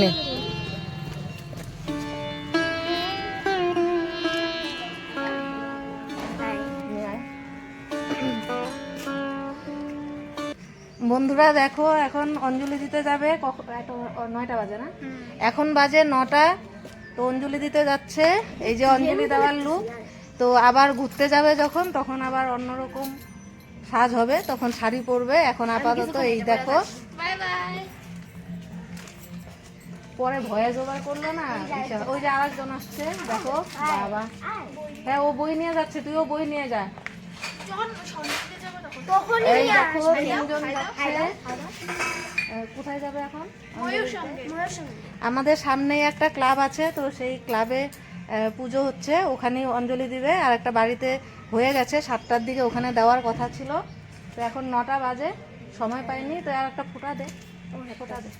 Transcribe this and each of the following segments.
নে। বন্ধুরা দেখো এখন অঞ্জলি দিতে যাবে নয়টা বাজে না? এখন বাজে নটা তো অঞ্জলি দিতে যাচ্ছে। এই যে অঞ্জলি দেওয়ার লুক তো আবার ঘুরতে যাবে যখন তখন আবার অন্যরকম সাজ হবে তখন শাড়ি পরবে। এখন আপাতত এই দেখো পরে ভয়ে জোগাড় করল না? ওই যে আরেকজন আসছে দেখো বাবা। হ্যাঁ ও বই নিয়ে যাচ্ছে তুইও বই নিয়ে যা। কোথায় যাবে এখন? আমাদের সামনেই একটা ক্লাব আছে তো সেই ক্লাবে পুজো হচ্ছে। ওখানেই অঞ্জলি দিবে। আর একটা বাড়িতে হয়ে গেছে সাতটার দিকে ওখানে দেওয়ার কথা ছিল। তো এখন নটা বাজে সময় পাইনি। তো আর একটা ফোঁটা দে। ফোঁটা দে।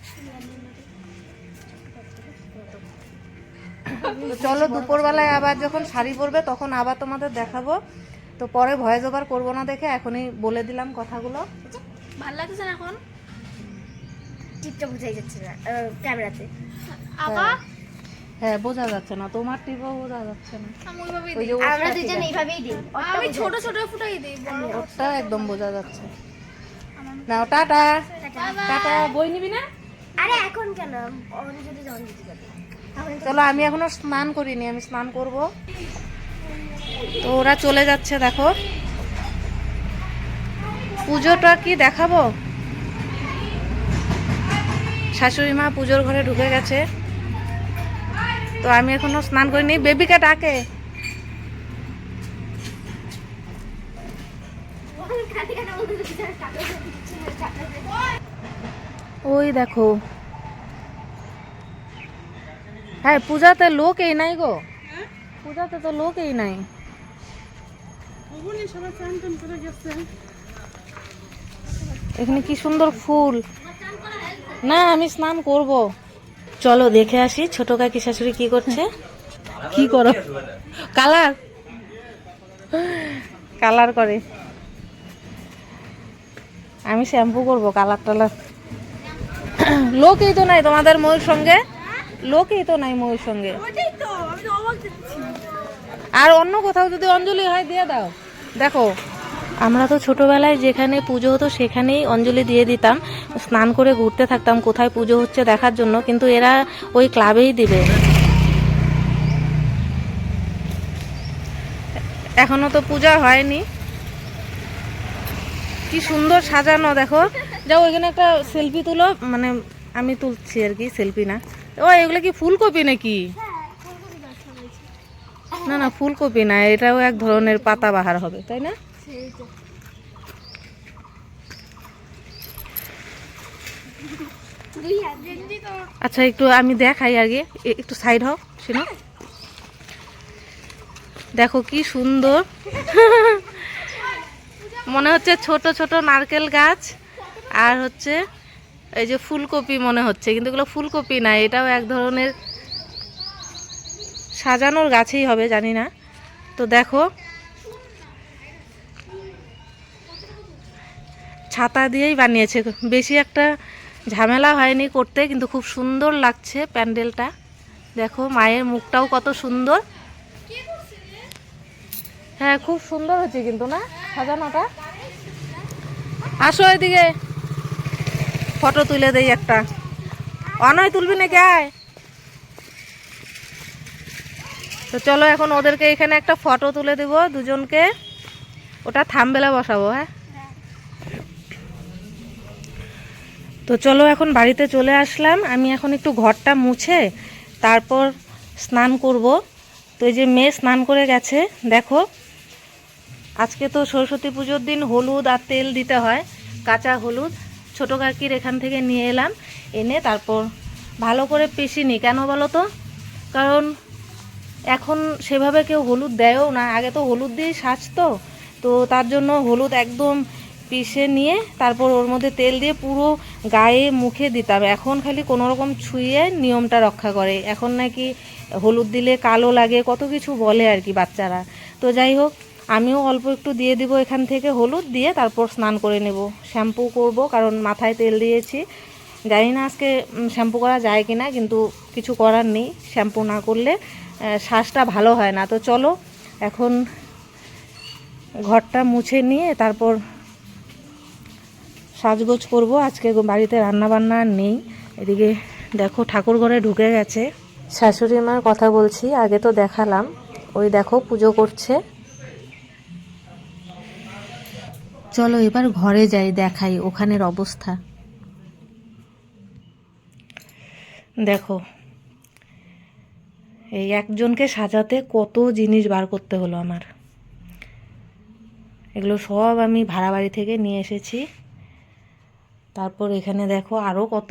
তো চলো দুপুরবেলায় আবার যখন শাড়ি পরবে তখন আবার তোমাদের দেখাবো। তো পরে ভয়েস ওভার করব না দেখে এখনই বলে দিলাম কথাগুলো। ভালো লাগছে না এখন? টিপটা বোঝাই যাচ্ছে না ক্যামেরাতে। আবার? হ্যাঁ। বোঝা যাচ্ছে না। তোমার টিপও বোঝা যাচ্ছে না। আমরা দুজন এইভাবেই দিই। আমি ছোট ছোট ফুটাই দিই ওরটা একদম বোঝা যাচ্ছে। নাও টাটা। টাটা। বই নিবি না? আরে এখন কেন? অঞ্জলি যখন দিতে যাবে। এখন চলো, আমি এখনও স্নান করিনি, আমি স্নান করব। তো ওরা চলে যাচ্ছে, দেখো। পুজোটা কি দেখাবো? শাশুড়ি মা পুজোর ঘরে ঢুকে গেছে। তো আমি এখনও স্নান করিনি। বেবিকে ডাকে। ওই দেখো হ্যাঁ পূজাতে লোক এই নাই গো। পূজাতে তো লোক এই নাই। এখানে কি সুন্দর ফুল। না আমি স্নান করব। চলো দেখে আসি ছোট কাকি শাশুড়ি কি করছে। কি করো? কালার। কালার করে। আমি শ্যাম্পু করব কালার টালার লোকই তো নাই তোমাদের ময়ূর সঙ্গে। লোকই তো নাই ময়ূর সঙ্গে। আর অন্য কোথাও যদি অঞ্জলি হয় দিয়ে দাও। দেখো আমরা তো ছোটবেলায় যেখানে পুজো হতো সেখানেই অঞ্জলি দিয়ে দিতাম। স্নান করে ঘুরতে থাকতাম কোথায় পুজো হচ্ছে দেখার জন্য কিন্তু এরা ওই ক্লাবেই দিবে। এখনও তো পূজা হয়নি। কি সুন্দর সাজানো দেখো। যাও ওইখানে একটা সেলফি তুলো। মানে আমি তুলছি আর কি সেলফি না। ও এগুলো কি ফুলকপি নাকি? না না, ফুলকপি না, এটাও এক ধরনের পাতা বাহার হবে, তাই না? আচ্ছা একটু আমি দেখাই আগে একটু সাইড হও, শোনো। দেখো কি সুন্দর। মনে হচ্ছে ছোট ছোট নারকেল গাছ, আর হচ্ছে এই যে ফুলকপি মনে হচ্ছে, কিন্তু এগুলো ফুলকপি না, এটাও এক ধরনের সাজানোর গাছেই হবে, জানি না। তো দেখো, ছাতা দিয়েই বানিয়েছে, বেশি একটা ঝামেলা হয়নি করতে, কিন্তু খুব সুন্দর লাগছে প্যান্ডেলটা। দেখো, মায়ের মুখটাও কত সুন্দর। হ্যাঁ খুব সুন্দর হচ্ছে কিন্তু না সাজানোটা? আসো এদিকে। ফটো তুলে দেই একটা। অনয়, তুলবি না আয়। তো চলো এখন ওদেরকে এখানে একটা ফটো তুলে দেব দুজনকে। ওটা থামবেলা বসাবো হ্যাঁ? তো চলো এখন বাড়িতে চলে আসলাম। আমি এখন একটু ঘরটা মুছে তারপর স্নান করব। তো এই যে মেয়ে স্নান করে গেছে, দেখো। আজকে তো সরস্বতী পুজোর দিন হলুদ আর তেল দিতে হয়, কাঁচা হলুদ। ছোটো কাকির এখান থেকে নিয়ে এলাম। এনে তারপর ভালো করে পেশিনি কেন বলো তো? কারণ এখন সেভাবে কেউ হলুদ দেয়ও না। আগে তো হলুদ দিয়েই সাজতো। তো তার জন্য হলুদ একদম পিষে নিয়ে তারপর ওর মধ্যে তেল দিয়ে পুরো গায়ে মুখে দিতাম। এখন খালি কোনো রকম ছুঁয়ে নিয়মটা রক্ষা করে। এখন নাকি হলুদ দিলে কালো লাগে, কত কিছু বলে আর কি বাচ্চারা। তো যাই হোক আমিও অল্প একটু দিয়ে দিব এখান থেকে হলুদ দিয়ে তারপর স্নান করে নেব। শ্যাম্পু করব কারণ মাথায় তেল দিয়েছি। জানি না আজকে শ্যাম্পু করা যায় কি না কিন্তু কিছু করার নেই। শ্যাম্পু না করলে শ্বাসটা ভালো হয় না। তো চলো, এখন ঘরটা মুছে নিয়ে তারপর সাজগোজ করব। আজকে বাড়িতে রান্না বান্না আর নেই। এদিকে দেখো, ঠাকুর ঘরে ঢুকে গেছে। শাশুড়ি মার কথা বলছি, আগে তো দেখালাম। ওই দেখো, পুজো করছে। চলো এবার ঘরে যাই, দেখাই ওখানের অবস্থা। দেখো, এই একজনকে সাজাতে কত জিনিস বার করতে হলো আমার। এগুলো সব আমি ভাড়া বাড়ি থেকে নিয়ে এসেছি। তারপর এখানে দেখো আরও কত।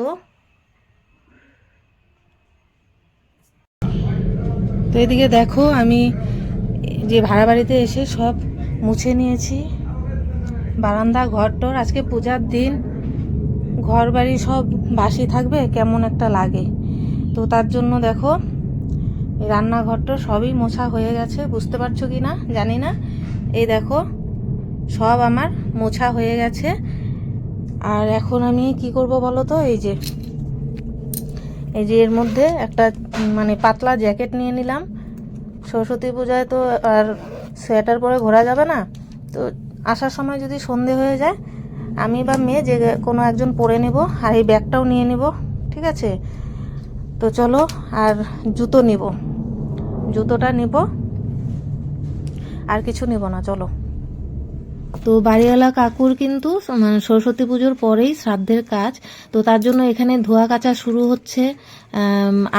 তো এদিকে দেখো আমি যে ভাড়া বাড়িতে এসে সব মুছে নিয়েছি। বারান্দা ঘরটর আজকে পূজার দিন। ঘর বাড়ি সব বাসি থাকবে, কেমন একটা লাগে। তো তার জন্য দেখো রান্নাঘরটা সবই মোছা হয়ে গেছে, বুঝতে পারছ কি না? জানি না। এই দেখো, সব আমার মোছা হয়ে গেছে। আর এখন আমি কি করব বলো তো? এই যে এই যে এর মধ্যে একটা মানে পাতলা জ্যাকেট নিয়ে নিলাম। সরস্বতী পূজায় তো আর সোয়েটার পরে ঘোরা যাবে না। তো আসার সময় যদি সন্ধে হয়ে যায়, আমি বা মেয়ে যে কোনো একজন পরে নেব আর এই ব্যাগটাও নিয়ে নেব, ঠিক আছে? তো চলো, আর জুতো নিব। জুতোটা নিব, আর কিছু নিব না, চলো। তো বাড়িওয়ালা কাকুর কিন্তু মানে সরস্বতী পুজোর পরেই শ্রাদ্ধের কাজ। তো তার জন্য এখানে ধোয়া কাচা শুরু হচ্ছে।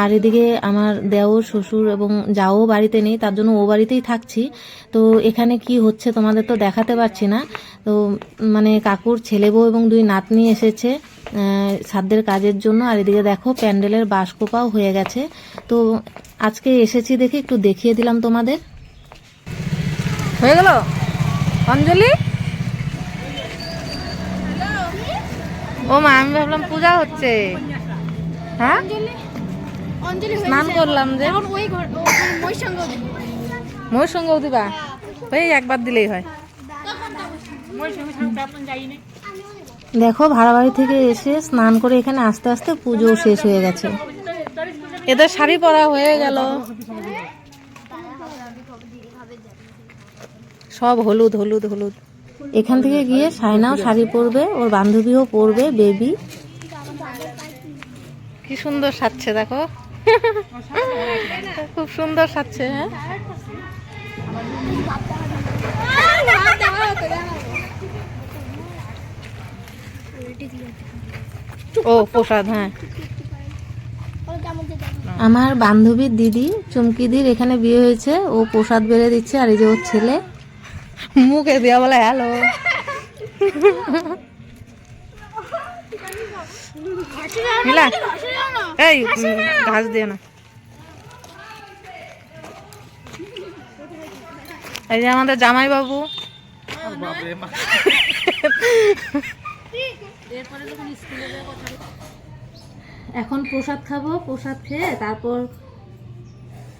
আর এদিকে আমার দেওর, শ্বশুর এবং যাও বাড়িতে নেই, তার জন্য ও বাড়িতেই থাকছি। তো এখানে কি হচ্ছে তোমাদের তো দেখাতে পারছি না। তো মানে কাকুর ছেলে বউ এবং দুই নাতনি এসেছে শ্রাদ্ধের কাজের জন্য। আর এদিকে দেখো, প্যান্ডেলের বাসকোপাও হয়ে গেছে। তো আজকে এসেছি দেখে একটু দেখিয়ে দিলাম তোমাদের। হয়ে গেল? অঞ্জলি? ও মা আমি ভাবলাম পূজা হচ্ছে। হ্যাঁ? অঞ্জলি? স্নান করলাম যে। ওই মই সঙ্গে দিবা। ওই একবার দিলেই হয়। দেখো ভাড়া বাড়ি থেকে এসে স্নান করে এখানে আস্তে আস্তে পুজো শেষ হয়ে গেছে। এদের শাড়ি পরা হয়ে গেল। সব হলুদ হলুদ হলুদ। এখান থেকে গিয়ে সাইনাও শাড়ি পরবে ওর বান্ধবীও পরবে বেবি কি সুন্দর সাজছে দেখো। খুব সুন্দর সাজছে হ্যাঁ? ও প্রসাদ হ্যাঁ। আমার বান্ধবীর দিদি চুমকিদির এখানে বিয়ে হয়েছে ও প্রসাদ বেড়ে দিচ্ছে আর এই যে ওর ছেলে। মুখে দেওয়া বলে হ্যালো এই ঘাস দিয়ে না। এই যে আমাদের জামাই বাবু এখন প্রসাদ খাব, প্রসাদ খেয়ে তারপর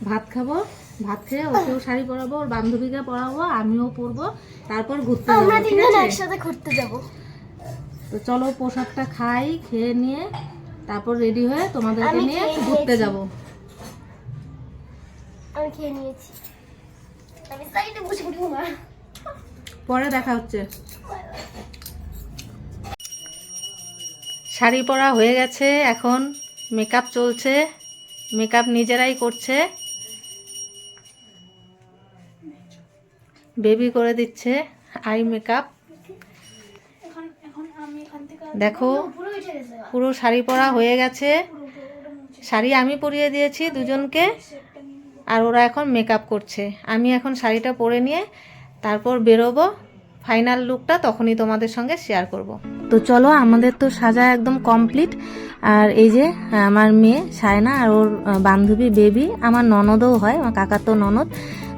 ভাত খাব। ভাত খেয়ে ওকেও শাড়ি পরাবো ওর বান্ধবীকে পরাবো আমিও পরবো তারপর ঘুরতে যাব আমরা ঠিক আছে? একসাথে ঘুরতে যাব। তো চলো পোশাকটা খাই খেয়ে নিয়ে তারপর রেডি হয়ে তোমাদেরকে নিয়ে ঘুরতে। যাব। আমি খেয়ে নিয়েছি। আমি সাইডে বসে না। পরে দেখা হচ্ছে। শাড়ি পরা হয়ে গেছে এখন মেকআপ চলছে মেকআপ নিজেরাই করছে। বেবি করে দিচ্ছে আই মেকআপ। দেখো পুরো শাড়ি পরা হয়ে গেছে। শাড়ি আমি পরিয়ে দিয়েছি দুজনকে। আর ওরা এখন মেকআপ করছে। আমি এখন শাড়িটা পরে নিয়ে তারপর বেরোবো। ফাইনাল লুকটা তখনই তোমাদের সঙ্গে শেয়ার করব। তো চলো আমাদের তো সাজা একদম কমপ্লিট। আর এই যে আমার মেয়ে সায়না আর ওর বান্ধবী বেবি আমার ননদও হয় আমার কাকার তো ননদ।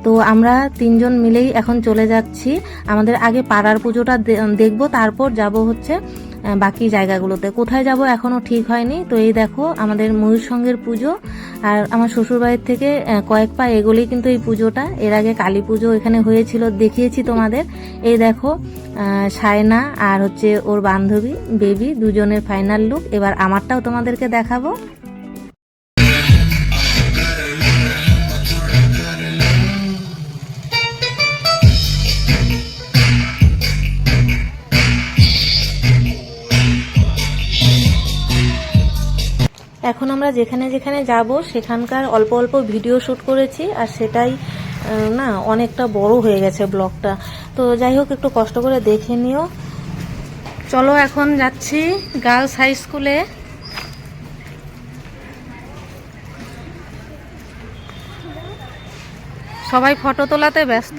তো আমরা তিনজন মিলেই এখন চলে যাচ্ছি। আমাদের আগে পাড়ার পুজোটা দেখব, তারপর যাব হচ্ছে বাকি জায়গাগুলোতে। কোথায় যাব এখনও ঠিক হয়নি। তো এই দেখো, আমাদের ময়ূর সঙ্গের পুজো। আর আমার শ্বশুরবাড়ির থেকে কয়েক পা এগোলেই কিন্তু এই পুজোটা। এর আগে কালী পুজো এখানে হয়েছিল, দেখিয়েছি তোমাদের। এই দেখো সায়না আর হচ্ছে ওর বান্ধবী, বেবি, দুজনের ফাইনাল লুক। এবার আমারটাও তোমাদেরকে দেখাবো। এখন আমরা যেখানে যেখানে যাব, সেখানকার অল্প অল্প ভিডিও শ্যুট করেছি, আর সেটাই না, অনেকটা বড় হয়ে গেছে ব্লগটা তো যাই হোক, একটু কষ্ট করে দেখে নিও। চলো এখন যাচ্ছি গার্লস হাই স্কুলে সবাই ফটো তোলাতে ব্যস্ত।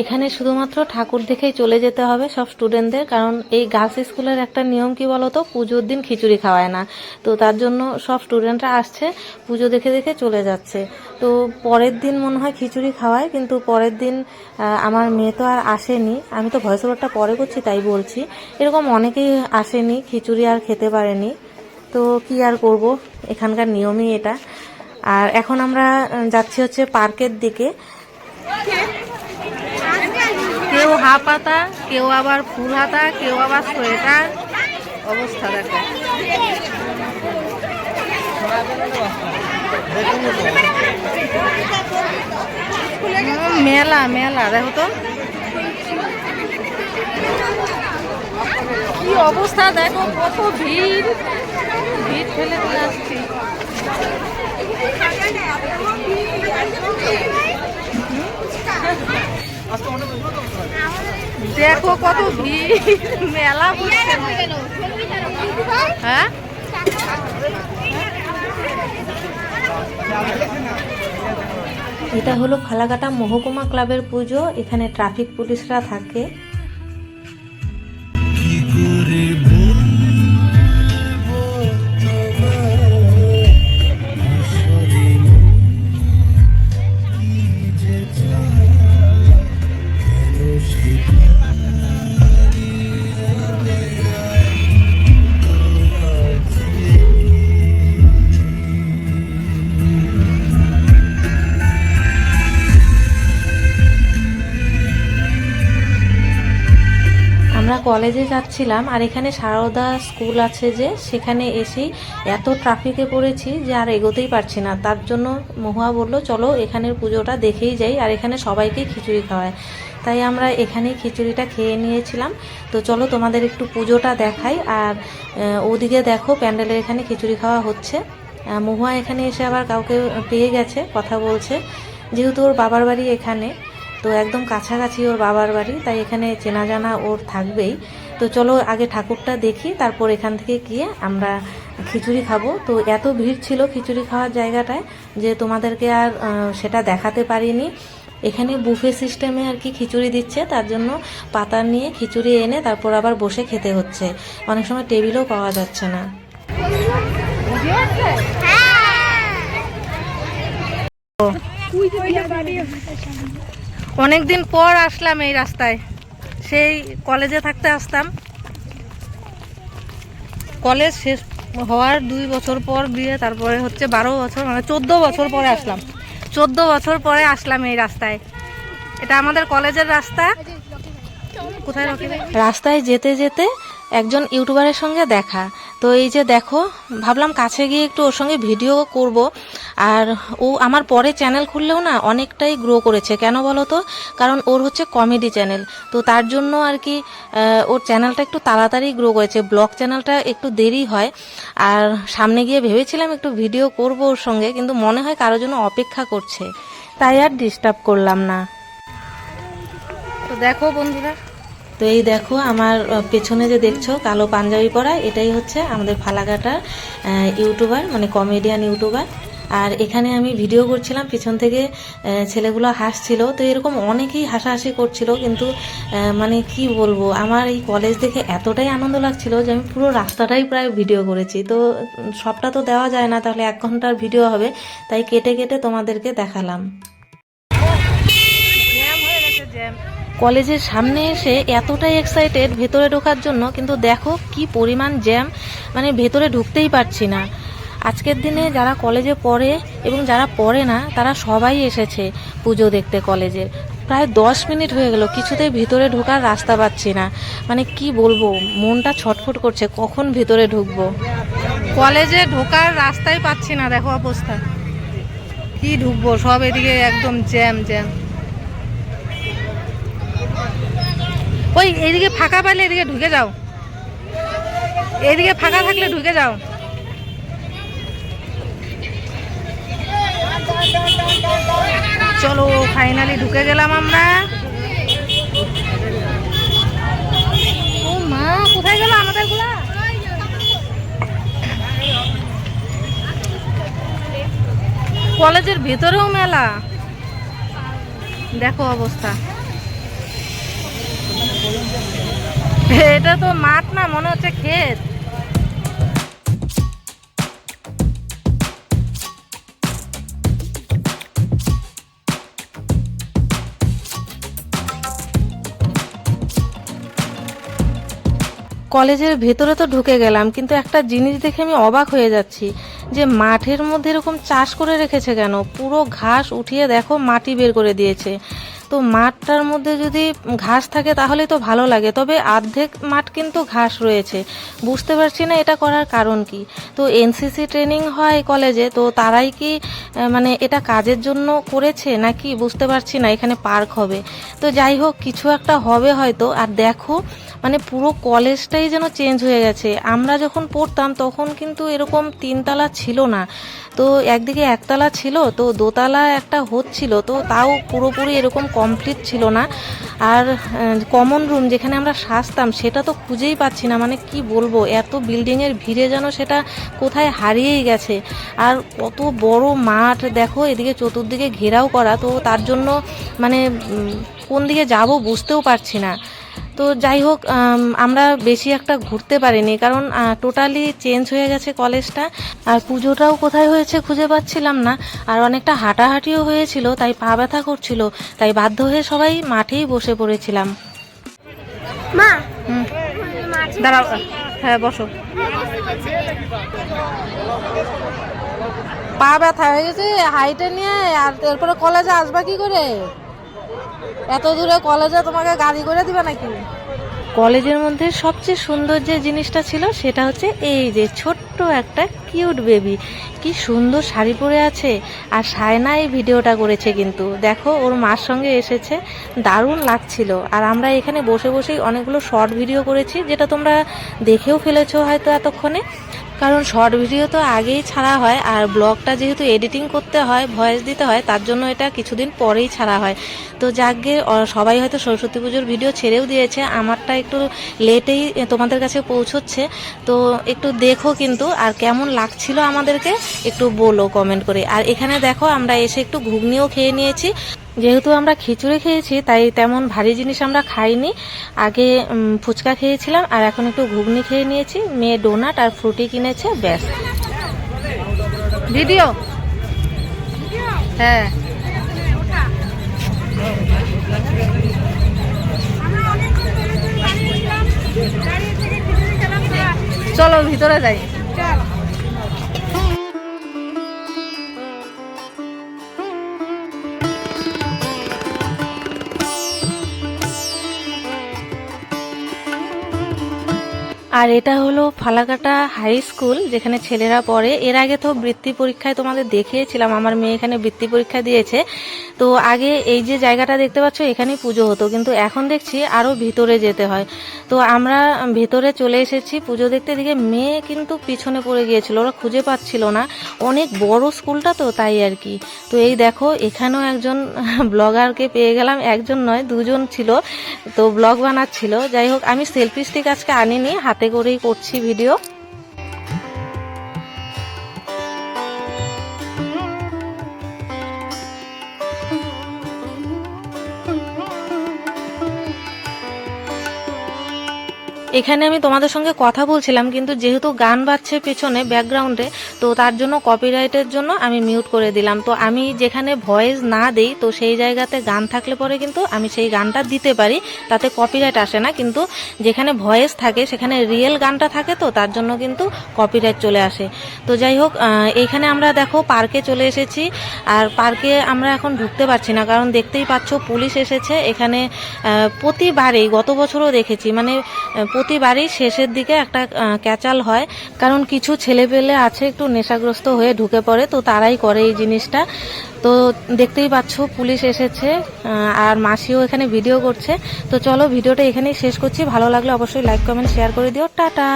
এখানে শুধুমাত্র ঠাকুর দেখেই চলে যেতে হবে সব স্টুডেন্টদের কারণ এই গার্লস স্কুলের একটা নিয়ম কি বলতো? পুজোর দিন খিচুড়ি খাওয়ায় না। তো তার জন্য সব স্টুডেন্টরা আসছে, পুজো দেখে দেখে চলে যাচ্ছে। তো পরের দিন মনে হয় খিচুড়ি খাওয়ায়, কিন্তু পরের দিন আমার মেয়ে তো আর আসেনি। আমি তো ভয়েস ওভারটা পরে করছি, তাই বলছি। এরকম অনেকেই আসেনি, খিচুড়ি আর খেতে পারেনি। তো কি আর করব? এখানকার নিয়মই এটা। আর এখন আমরা যাচ্ছি হচ্ছে পার্কের দিকে। কেউ হাফ হাতা, কেউ আবার ফুল হাতা, কেউ আবার সোয়েটার। অবস্থা দেখো। মেলা মেলা, দেখো তো। কি অবস্থা দেখো, কত ভিড়। ভিড় ফেলে দিয়ে আসছি। দেখো কত ভিড়, মেলা হ্যাঁ? এটা হলো ফালাকাটা মহকুমা ক্লাবের পুজো, এখানে ট্রাফিক পুলিশরা থাকে। আমরা কলেজে যাচ্ছিলাম আর এখানে সারদা স্কুল আছে যে, সেখানে এসেই এত ট্রাফিকে পড়েছি যে আর এগোতেই পারছি না। তার জন্য মহুয়া বলল, চলো এখানের পুজোটা দেখেই যাই আর এখানে সবাইকে খিচুড়ি খাওয়ায়। তাই আমরা এখানেই খিচুড়িটা খেয়ে নিয়েছিলাম। তো চলো তোমাদের একটু পুজোটা দেখাই আর ওদিকে দেখো প্যান্ডেলের এখানে খিচুড়ি খাওয়া হচ্ছে। মহুয়া এখানে এসে আবার কাউকে পেয়ে গেছে, কথা বলছে। যেহেতু ওর বাবার বাড়ি এখানে তো একদম কাছাকাছি ওর বাবার বাড়ি তাই এখানে চেনা জানা ওর থাকবেই। তো চলো আগে ঠাকুরটা দেখি তারপর এখান থেকে গিয়ে আমরা খিচুড়ি খাব। তো এত ভিড় ছিল খিচুড়ি খাওয়ার জায়গাটায় যে তোমাদেরকে আর সেটা দেখাতে পারিনি। এখানে বুফে সিস্টেমে আর কি খিচুড়ি দিচ্ছে তার জন্য পাতা নিয়ে খিচুড়ি এনে তারপর আবার বসে খেতে হচ্ছে। অনেক সময় টেবিলও পাওয়া যাচ্ছে না। অনেক দিন পর আসলাম এই রাস্তায়। সেই কলেজে থাকতে আসতাম। কলেজ শেষ হওয়ার দুই বছর পর বিয়ে, তারপরে হচ্ছে বারো বছর মানে চোদ্দ বছর পরে আসলাম। চোদ্দ বছর পরে আসলাম এই রাস্তায়। এটা আমাদের কলেজের রাস্তা। কোথায় রাস্তায় যেতে যেতে একজন ইউটিউবারের সঙ্গে দেখা। তো এই যে দেখো, ভাবলাম কাছে গিয়ে একটু ওর সঙ্গে ভিডিও করব। আর ও আমার পরে চ্যানেল খুললেও না অনেকটাই গ্রো করেছে। কেন বলো তো? কারণ ওর হচ্ছে কমেডি চ্যানেল তো তার জন্য আর কি ওর চ্যানেলটা একটু তাড়াতাড়ি গ্রো করেছে। ব্লগ চ্যানেলটা একটু দেরি হয়। আর সামনে গিয়ে ভেবেছিলাম একটু ভিডিও করব ওর সঙ্গে, কিন্তু মনে হয় কারোর জন্য অপেক্ষা করছে। তাই আর ডিস্টার্ব করলাম না। তো দেখো বন্ধুরা তো এই দেখো আমার পেছনে যে দেখছ কালো পাঞ্জাবি পরা, এটাই হচ্ছে আমাদের ফালাকাটার ইউটিউবার মানে কমেডিয়ান ইউটিউবার। আর এখানে আমি ভিডিও করছিলাম, পিছন থেকে ছেলেগুলো হাসছিল। তো এরকম অনেকেই হাসাহাসি করছিল, কিন্তু মানে কি বলব, আমার এই কলেজ দেখে এতটাই আনন্দ লাগছিল যে আমি পুরো রাস্তাটাই প্রায় ভিডিও করেছি। তো সবটা তো দেওয়া যায় না, তাহলে এক ঘণ্টার ভিডিও হবে, তাই কেটে কেটে তোমাদেরকে দেখালাম। কলেজের সামনে এসে এতটাই এক্সাইটেড ভেতরে ঢোকার জন্য, কিন্তু দেখো কি পরিমাণ জ্যাম মানে ভেতরে ঢুকতেই পারছি না। আজকের দিনে যারা কলেজে পড়ে এবং যারা পড়ে না, তারা সবাই এসেছে পুজো দেখতে কলেজের। প্রায় দশ মিনিট হয়ে গেল, কিছুতেই ভিতরে ঢোকার রাস্তা পাচ্ছি না। মানে কি বলব, মনটা ছটফট করছে, কখন ভিতরে ঢুকবো? কলেজে ঢোকার রাস্তাই পাচ্ছি না, দেখো অবস্থা। কি ঢুকবো, সব এদিকে একদম জ্যাম জ্যাম ওই এইদিকে ফাঁকা পাইলে এদিকে ঢুকে যাও। এদিকে ফাঁকা থাকলে ঢুকে যাও। চলো ফাইনালি ঢুকে গেলাম আমরা। ও মা, কোথায় গেল আমাদের কলেজের ভেতরেও মেলা। দেখো অবস্থা। এটা তো মাঠ না, মনে হচ্ছে ক্ষেত। কলেজের ভেতরে তো ঢুকে গেলাম, কিন্তু একটা জিনিস দেখে আমি অবাক হয়ে যাচ্ছি, যে মাঠের মধ্যে এরকম চাষ করে রেখেছে কেন? পুরো ঘাস উঠিয়ে দেখো, মাটি বের করে দিয়েছে। তো মাঠটার মধ্যে যদি ঘাস থাকে তাহলে তো ভালো লাগে। তবে অর্ধেক মাঠ কিন্তু ঘাস রয়েছে। বুঝতে পারছি না এটা করার কারণ কি। তো এনসিসি ট্রেনিং হয় কলেজে, তো তারাই কি মানে এটা কাজের জন্য করেছে নাকি বুঝতে পারছি না, এখানে পার্ক হবে। তো যাই হোক, কিছু একটা হবে হয়তো। আর দেখো মানে পুরো কলেজটাই যেন চেঞ্জ হয়ে গেছে। আমরা যখন পড়তাম তখন কিন্তু এরকম তিনতলা ছিল না। তো একদিকে একতলা ছিল, তো দোতলা একটা হচ্ছিল তো তাও পুরোপুরি এরকম কমপ্লিট ছিল না। আর কমন রুম যেখানে আমরা সাজতাম, সেটা তো খুঁজেই পাচ্ছি না। মানে কি বলব, এত বিল্ডিংয়ের ভিড়ে যেন সেটা কোথায় হারিয়েই গেছে। আর কত বড় মাঠ, দেখো, এদিকে চতুর্দিকে ঘেরাও করা, তো তার জন্য মানে কোন দিকে যাব বুঝতেও পারছি না। তো যাই হোক আমরা বেশি একটা ঘুরতে পারিনি কারণ টোটালি চেঞ্জ হয়ে গেছে কলেজটা। আর পুজোটাও কোথায় হয়েছে খুঁজে পাচ্ছিলাম না। আর অনেকটা হাঁটাহাঁটিও হয়েছিল তাই পা ব্যথা করছিল। তাই বাধ্য হয়ে সবাই মাঠেই বসে পড়েছিলাম। মা! দাঁড়াও হ্যাঁ বসো। পা ব্যথা হয়ে গেছে হাইটে নিয়ে আর এরপরে কলেজে আসবা কি করে? এত দূরে কলেজে তোমাকে গাড়ি করে দিবে নাকি? কলেজের মধ্যে সবচেয়ে সুন্দর যে জিনিসটা ছিল সেটা হচ্ছে এই যে ছোট্ট একটা কিউট বেবি কি সুন্দর শাড়ি পরে আছে। আর সায়না এই ভিডিওটা করেছে কিন্তু। দেখো, ওর মার সঙ্গে এসেছে। দারুণ লাগছিল। আর আমরা এখানে বসে বসেই অনেকগুলো শর্ট ভিডিও করেছি, যেটা তোমরা দেখেও ফেলেছো হয়তো এতক্ষণে। কারণ শর্ট ভিডিও তো আগেই ছাড়া হয় আর ব্লগটা যেহেতু এডিটিং করতে হয়, ভয়েস দিতে হয়, তার জন্য এটা কিছুদিন পরেই ছাড়া হয়। তো যাকে সবাই হয়তো সরস্বতী পুজোর ভিডিও ছেড়েও দিয়েছে, আমারটা একটু লেটেই তোমাদের কাছে পৌঁছচ্ছে। তো একটু দেখো কিন্তু, আর কেমন লাগছিল আমাদেরকে, একটু বলো কমেন্ট করে। আর এখানে দেখো, আমরা এসে একটু ঘুগনিও খেয়ে নিয়েছি। যেহেতু আমরা খিচুড়ি খেয়েছি তাই তেমন ভারী জিনিস আমরা খাইনি। আগে ফুচকা খেয়েছিলাম আর এখন একটু ঘুগনি খেয়ে নিয়েছি। মেয়ে ডোনাট আর ফ্রুটি কিনেছে ব্যাস। ভিডিও হ্যাঁ। চলো ভিতরে যাই। আর এটা হলো ফালাকাটা হাই স্কুল, যেখানে ছেলেরা পড়ে। এর আগে তো বৃত্তি পরীক্ষায় তোমাদের দেখিয়েছিলাম, আমার মেয়ে এখানে বৃত্তি পরীক্ষা দিয়েছে। তো আগে এই যে জায়গাটা দেখতে পাচ্ছ, এখানেই পুজো হতো। কিন্তু এখন দেখছি আরও ভিতরে যেতে হয়। তো আমরা ভেতরে চলে এসেছি পুজো দেখতে। দিকে মেয়ে কিন্তু পিছনে পড়ে গিয়েছিল, ওরা খুঁজে পাচ্ছিল না। অনেক বড় স্কুলটা তো তাই আর কি। তো এই দেখো, এখানেও একজন ব্লগারকে পেয়ে গেলাম। একজন নয়, দুজন ছিল। তো ব্লগ বানাচ্ছিল। যাই হোক, আমি সেলফি স্টিক আজকে আনিনি, হাতে করেই করছি ভিডিও এখানে আমি তোমাদের সঙ্গে কথা বলছিলাম, কিন্তু যেহেতু গান বাজছে পেছনে ব্যাকগ্রাউন্ডে তো তার জন্য কপিরাইটের জন্য আমি মিউট করে দিলাম। তো আমি যেখানে ভয়েস না দেই, তো সেই জায়গাতে গান থাকলে পরে কিন্তু আমি সেই গানটা দিতে পারি, তাতে কপিরাইট আসে না। কিন্তু যেখানে ভয়েস থাকে, সেখানে রিয়েল গানটা থাকে তো, তার জন্য কিন্তু কপিরাইট চলে আসে। তো যাই হোক এইখানে আমরা দেখো পার্কে চলে এসেছি, আর পার্কে আমরা এখন ঢুকতে পারছি না, কারণ দেখতেই পাচ্ছ পুলিশ এসেছে। এখানে প্রতিবারেই, গত বছরও দেখেছি মানে প্রতিবারই শেষের দিকে একটা ক্যাচাল হয়। কারণ কিছু ছেলেপেলে আছে একটু নেশাগ্রস্ত হয়ে ঢুকে পড়ে, তো তারাই করে এই জিনিসটা। তো দেখতেই পাচ্ছ, পুলিশ এসেছে আর মাসিও এখানে ভিডিও করছে। তো চলো ভিডিওটা এখানেই শেষ করছি। ভালো লাগলে অবশ্যই লাইক কমেন্ট শেয়ার করে দিও। টাটা!